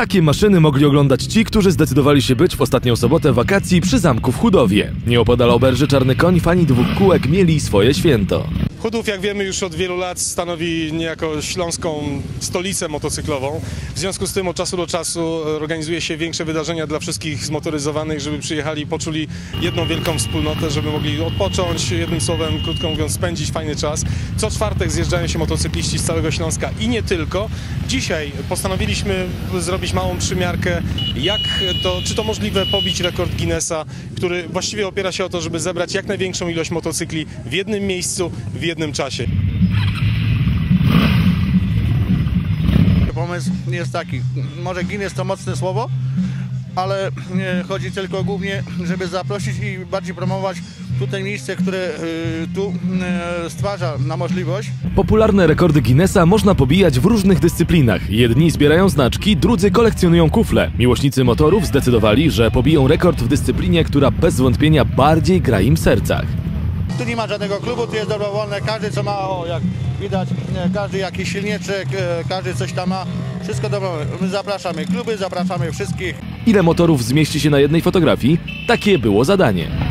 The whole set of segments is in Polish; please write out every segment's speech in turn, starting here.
Takie maszyny mogli oglądać ci, którzy zdecydowali się być w ostatnią sobotę wakacji przy zamku w Chudowie. Nieopodal oberży Czarny Koń fani dwóch kółek mieli swoje święto. Chudów, jak wiemy, już od wielu lat stanowi niejako śląską stolicę motocyklową. W związku z tym od czasu do czasu organizuje się większe wydarzenia dla wszystkich zmotoryzowanych, żeby przyjechali, poczuli jedną wielką wspólnotę, żeby mogli odpocząć, jednym słowem, krótko mówiąc, spędzić fajny czas. Co czwartek zjeżdżają się motocykliści z całego Śląska i nie tylko. Dzisiaj postanowiliśmy zrobić małą przymiarkę, jak to, czy to możliwe pobić rekord Guinnessa, który właściwie opiera się o to, żeby zebrać jak największą ilość motocykli w jednym miejscu, w jednym czasie. Pomysł jest taki, może Guinness to mocne słowo, ale e, chodzi tylko głównie, żeby zaprosić i bardziej promować tutaj miejsce, które e, tu e, stwarza na możliwość. Popularne rekordy Guinnessa można pobijać w różnych dyscyplinach. Jedni zbierają znaczki, drudzy kolekcjonują kufle. Miłośnicy motorów zdecydowali, że pobiją rekord w dyscyplinie, która bez wątpienia bardziej gra im w sercach. Tu nie ma żadnego klubu, tu jest dobrowolne, każdy co ma, o jak widać, każdy jakiś silniczek, e, każdy coś tam ma, wszystko dobrowolne. My zapraszamy kluby, zapraszamy wszystkich. Ile motorów zmieści się na jednej fotografii? Takie było zadanie.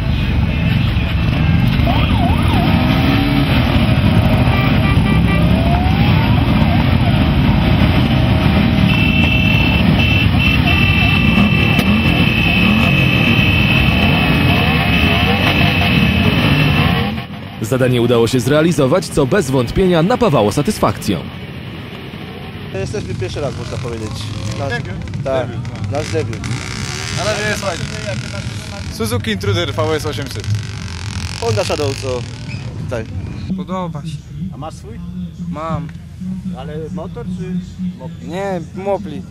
Zadanie udało się zrealizować, co bez wątpienia napawało satysfakcją. Jesteśmy pierwszy raz, można powiedzieć. Nasz, tak, nasz debiut. Na razie jest fajnie. Suzuki Intruder VS 800. Honda Shadow to tutaj. Podoba się. A masz swój? Mam. Ale motor czy Nie, mopli.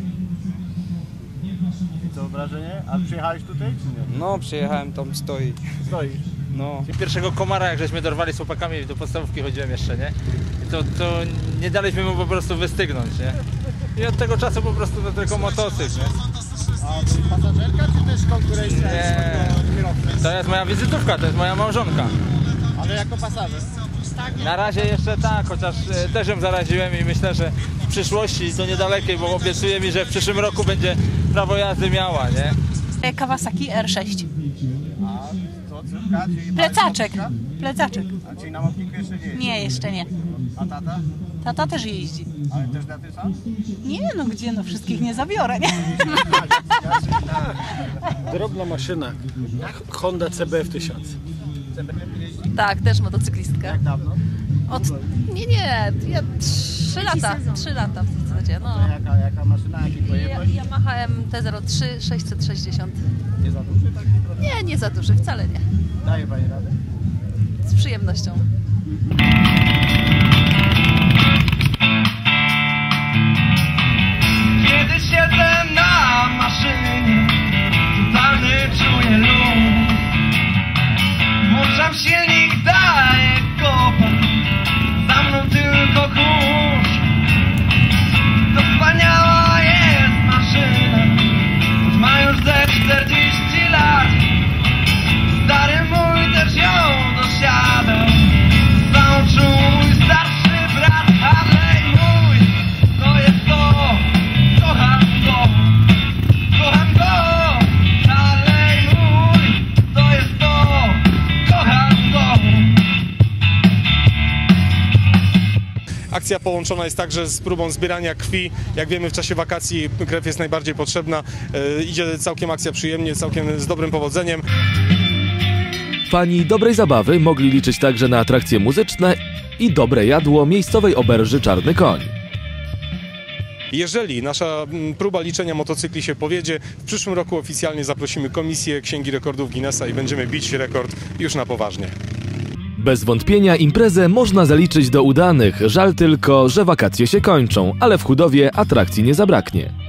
co wrażenie? A przyjechałeś tutaj czy nie? No, przyjechałem, tam stoi. Stoisz. No. Pierwszego komara, jak żeśmy dorwali z chłopakami, do podstawówki chodziłem jeszcze, nie? I to, to nie daliśmy mu po prostu wystygnąć, nie? I od tego czasu po prostu to tylko motocykl, nie? A pasażerka czy też konkurencja? Nie. To jest moja wizytówka, to jest moja małżonka. Ale jako pasażer. Na razie jeszcze tak, chociaż e, też ją zaraziłem i myślę, że w przyszłości, to niedalekiej, bo obiecuje mi, że w przyszłym roku będzie prawo jazdy miała, nie? Kawasaki R6. A co, córka? Czyli Plecaczek. Plecaczek. A czyli na mopniku jeszcze nie jest? Nie, jeszcze nie. A tata? Tata też jeździ. Ale też na tym sam? Nie, no gdzie, no wszystkich nie zabiorę, nie? Drobna maszyna. Honda CBF 1000. Tak, też motocyklistka. Jak dawno? Od... Nie, nie, ja trzy lata, trzy lata w zasadzie, no. To jaka, jaka maszyna, jaki Ja- pojemność? Yamaha MT-03 660. Nie za duży taki? Nie, nie za duży, wcale nie. Daje pani radę? Z przyjemnością. Akcja połączona jest także z próbą zbierania krwi. Jak wiemy, w czasie wakacji krew jest najbardziej potrzebna. E, Idzie całkiem akcja przyjemnie, całkiem z dobrym powodzeniem. Fani dobrej zabawy mogli liczyć także na atrakcje muzyczne i dobre jadło miejscowej oberży Czarny Koń. Jeżeli nasza mm, próba liczenia motocykli się powiedzie, w przyszłym roku oficjalnie zaprosimy Komisję Księgi Rekordów Guinnessa i będziemy bić rekord już na poważnie. Bez wątpienia imprezę można zaliczyć do udanych, żal tylko, że wakacje się kończą, ale w Chudowie atrakcji nie zabraknie.